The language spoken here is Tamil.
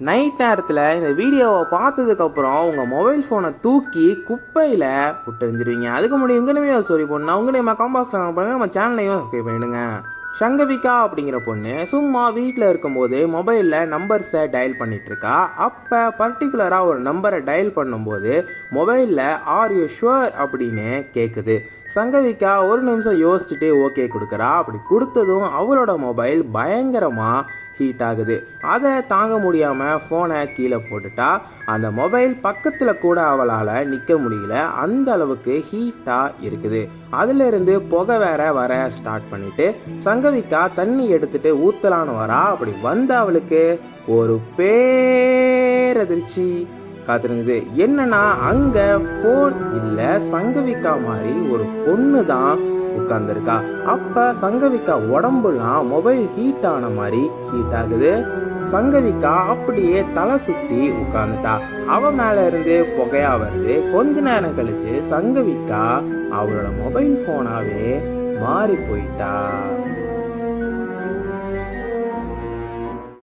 நைட் நேரத்தில் இந்த வீடியோவை பார்த்ததுக்கப்புறம் உங்கள் மொபைல் ஃபோனை தூக்கி குப்பையில் விட்டுருந்துருவீங்க அதுக்கு முன்னாடி உங்களையுமே ஸ்டோரி பொண்ணு உங்களையும் காம்பாஸ்ட் பண்ணுங்க நம்ம சேனலையும் சப்ஸ்கிரைப் பண்ணிடுங்க. சங்கவிகா அப்படிங்கிற பொண்ணு சும்மா வீட்டில் இருக்கும்போது மொபைலில் நம்பர்ஸை டயல் பண்ணிகிட்ருக்கா அப்போ பர்டிகுலராக ஒரு நம்பரை டயல் பண்ணும்போது மொபைலில் ஆர் யூ ஷுவர் அப்படின்னு கேட்குது சங்கவிகா ஒரு நிமிஷம் யோசிச்சுட்டு ஓகே கொடுக்குறா. அப்படி கொடுத்ததும் அவளோட மொபைல் பயங்கரமாக ஹீட் ஆகுது. அதை தாங்க முடியாமல் ஃபோனை கீழே போட்டுட்டா அந்த மொபைல் பக்கத்தில் கூட அவளால் நிற்க முடியல. அந்த அளவுக்கு ஹீட்டாக இருக்குது. அதிலிருந்து புகை வேற வர ஸ்டார்ட் பண்ணிட்டு சங்கவிக்கா தண்ணி எடுத்துட்டு ஊத்தலான்னு வரா. அப்படி வந்த அவளுக்கு ஒரு பேரதிர்ச்சி காத்திருந்தது. என்னன்னா அங்கே ஃபோன் இல்லை சங்கவிக்கா மாதிரி ஒரு பொண்ணு தான் உட்கார்ந்துருக்கா? அப்போ சங்கவிக்கா உடம்புலாம் மொபைல் ஹீட் ஆன மாதிரி ஹீட் ஆகுது. சங்கவிக்கா அப்படியே தலை சுற்றி உட்காந்துட்டா அவ மேலே இருந்து புகையா வருது. கொஞ்ச நேரம் கழிச்சு சங்கவிக்கா அவளோட மொபைல் ஃபோனாகவே மாறி போயிட்டா.